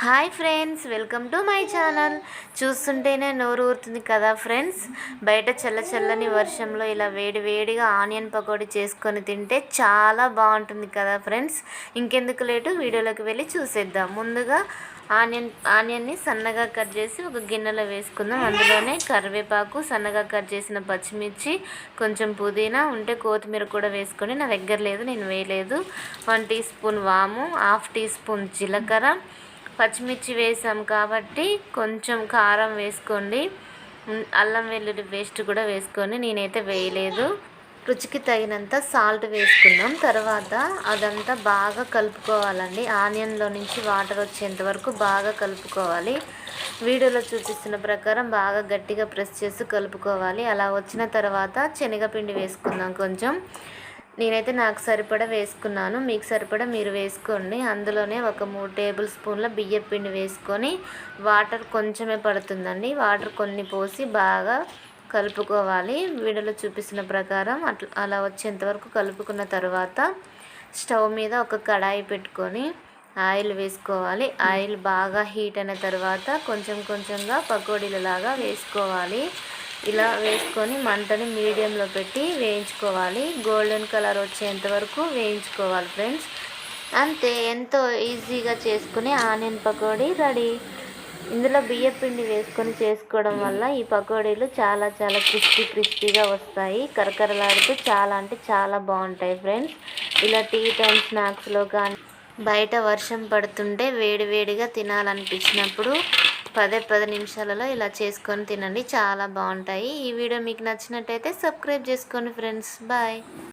Hi friends welcome to my channel. చూస్తుంటేనే నోరు ఊరుతుంది కదా ఫ్రెండ్స్? బయట చల్ల చల్లని వర్షంలో ఇలా వేడి వేడిగా ఆనియన్ పకోడీ చేసుకొని తింటే చాలా బాగుంటుంది కదా ఫ్రెండ్స్? ఇంకెందుకు లేటు? వీడియోలోకి వెళ్ళి చూసేద్దాం. ముందుగా ఆనియన్ ఆనియన్ని సన్నగా కట్ చేసి ఒక గిన్నెలో వేసుకుందాం. అందులోనే కరివేపాకు సన్నగా కట్ చేసిన పచ్చిమిర్చి కొంచెం పుదీనా ఉంటే కొత్తిమీర కూడా వేసుకొని నా దగ్గర లేదు నేను వేయలేదు. వన్ టీ స్పూన్ వాము హాఫ్ టీ స్పూన్ జీలకర్ర పచ్చిమిర్చి వేసాం కాబట్టి కొంచెం కారం వేసుకోండి. అల్లం వెల్లుల్లి పేస్ట్ కూడా వేసుకొని నేనైతే వేయలేదు. రుచికి తగినంత సాల్ట్ వేసుకుందాం. తర్వాత అదంతా బాగా కలుపుకోవాలండి. ఆనియన్లో నుంచి వాటర్ వచ్చేంత వరకు బాగా కలుపుకోవాలి. వీడియోలో చూపిస్తున్న ప్రకారం బాగా గట్టిగా ప్రెస్ చేసి కలుపుకోవాలి. అలా వచ్చిన తర్వాత శనగపిండి వేసుకుందాం కొంచెం. నేనైతే నాకు సరిపడా వేసుకున్నాను. మీకు సరిపడా మీరు వేసుకోండి. అందులోనే ఒక మూడు టేబుల్ స్పూన్ల బియ్యం పిండి వేసుకొని వాటర్ కొంచెమే పడుతుందండి. వాటర్ కొన్ని పోసి బాగా కలుపుకోవాలి. వీడియోలో చూపిస్తున్న ప్రకారం అట్లా అలా వచ్చేంత వరకు కలుపుకున్న తర్వాత స్టవ్ మీద ఒక కడాయి పెట్టుకొని ఆయిల్ వేసుకోవాలి. ఆయిల్ బాగా హీట్ అయిన తర్వాత కొంచెం కొంచెంగా పకోడీలలాగా వేసుకోవాలి. ఇలా వేసుకొని మంటని మీడియంలో పెట్టి వేయించుకోవాలి. గోల్డెన్ కలర్ వచ్చేంత వరకు వేయించుకోవాలి ఫ్రెండ్స్. అంతే ఎంతో ఈజీగా చేసుకుని ఆనియన్ పకోడీ రెడీ. ఇందులో బియ్య పిండి వేసుకొని చేసుకోవడం వల్ల ఈ పకోడీలు చాలా చాలా క్రిస్పీ క్రిస్పీగా వస్తాయి. కరకరలాడుతూ చాలా అంటే చాలా బాగుంటాయి ఫ్రెండ్స్. ఇలా టీ టైం స్నాక్స్లో కానీ బయట వర్షం పడుతుంటే వేడి వేడిగా తినాలనిపించినప్పుడు పదే పది నిమిషాలలో ఇలా చేసుకొని తినండి. చాలా బాగుంటాయి. ఈ వీడియో మీకు నచ్చినట్టయితే సబ్స్క్రైబ్ చేసుకోండి ఫ్రెండ్స్. బాయ్.